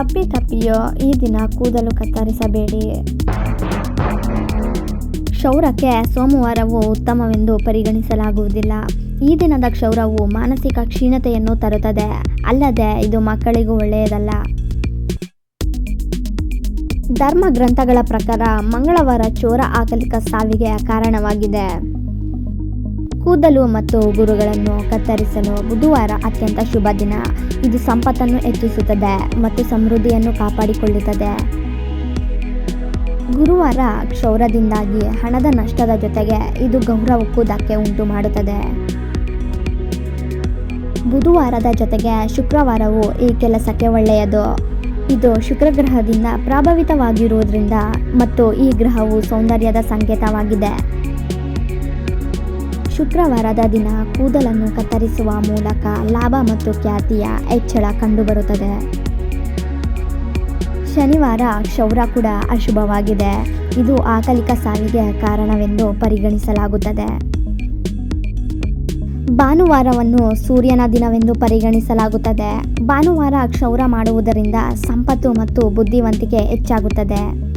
ಅಪ್ಪಿತಪ್ಪಿಯೋ ಈ ದಿನ ಕೂದಲು ಕತ್ತರಿಸಬೇಡಿ. ಕ್ಷೌರಕ್ಕೆ ಸೋಮವಾರವು ಉತ್ತಮವೆಂದು ಪರಿಗಣಿಸಲಾಗುವುದಿಲ್ಲ. ಈ ದಿನದ ಕ್ಷೌರವು ಮಾನಸಿಕ ಕ್ಷೀಣತೆಯನ್ನು ತರುತ್ತದೆ. ಅಲ್ಲದೆ ಇದು ಮಕ್ಕಳಿಗೂ ಒಳ್ಳೆಯದಲ್ಲ. ಧರ್ಮ ಗ್ರಂಥಗಳ ಪ್ರಕಾರ ಮಂಗಳವಾರ ಚೋರ ಆಕಲಿಕ ಸಾವಿಗೆ ಕಾರಣವಾಗಿದೆ. ಕೂದಲು ಮತ್ತು ಉಗುರುಗಳನ್ನು ಕತ್ತರಿಸಲು ಬುಧವಾರ ಅತ್ಯಂತ ಶುಭ ದಿನ. ಇದು ಸಂಪತ್ತನ್ನು ಹೆಚ್ಚಿಸುತ್ತದೆ ಮತ್ತು ಸಮೃದ್ಧಿಯನ್ನು ಕಾಪಾಡಿಕೊಳ್ಳುತ್ತದೆ. ಗುರುವಾರ ಕ್ಷೌರದಿಂದಾಗಿ ಹಣದ ನಷ್ಟದ ಜೊತೆಗೆ ಇದು ಗೌರವಕ್ಕೂ ಧಕ್ಕೆ ಉಂಟು ಮಾಡುತ್ತದೆ. ಬುಧವಾರದ ಜೊತೆಗೆ ಶುಕ್ರವಾರವು ಈ ಕೆಲಸಕ್ಕೆ ಒಳ್ಳೆಯದು. ಇದು ಶುಕ್ರಗ್ರಹದಿಂದ ಪ್ರಭಾವಿತವಾಗಿರುವುದರಿಂದ ಮತ್ತು ಈ ಗ್ರಹವು ಸೌಂದರ್ಯದ ಸಂಕೇತವಾಗಿದೆ. ಶುಕ್ರವಾರದ ದಿನ ಕೂದಲನ್ನು ಕತ್ತರಿಸುವ ಮೂಲಕ ಲಾಭ ಮತ್ತು ಖ್ಯಾತಿಯ ಹೆಚ್ಚಳ ಕಂಡುಬರುತ್ತದೆ. ಶನಿವಾರ ಕ್ಷೌರ ಕೂಡ ಅಶುಭವಾಗಿದೆ. ಇದು ಆಕಲಿಕ ಸಾವಿಗೆ ಕಾರಣವೆಂದು ಪರಿಗಣಿಸಲಾಗುತ್ತದೆ. ಭಾನುವಾರವನ್ನು ಸೂರ್ಯನ ದಿನವೆಂದು ಪರಿಗಣಿಸಲಾಗುತ್ತದೆ. ಭಾನುವಾರ ಕ್ಷೌರ ಮಾಡುವುದರಿಂದ ಸಂಪತ್ತು ಮತ್ತು ಬುದ್ಧಿವಂತಿಕೆ ಹೆಚ್ಚಾಗುತ್ತದೆ.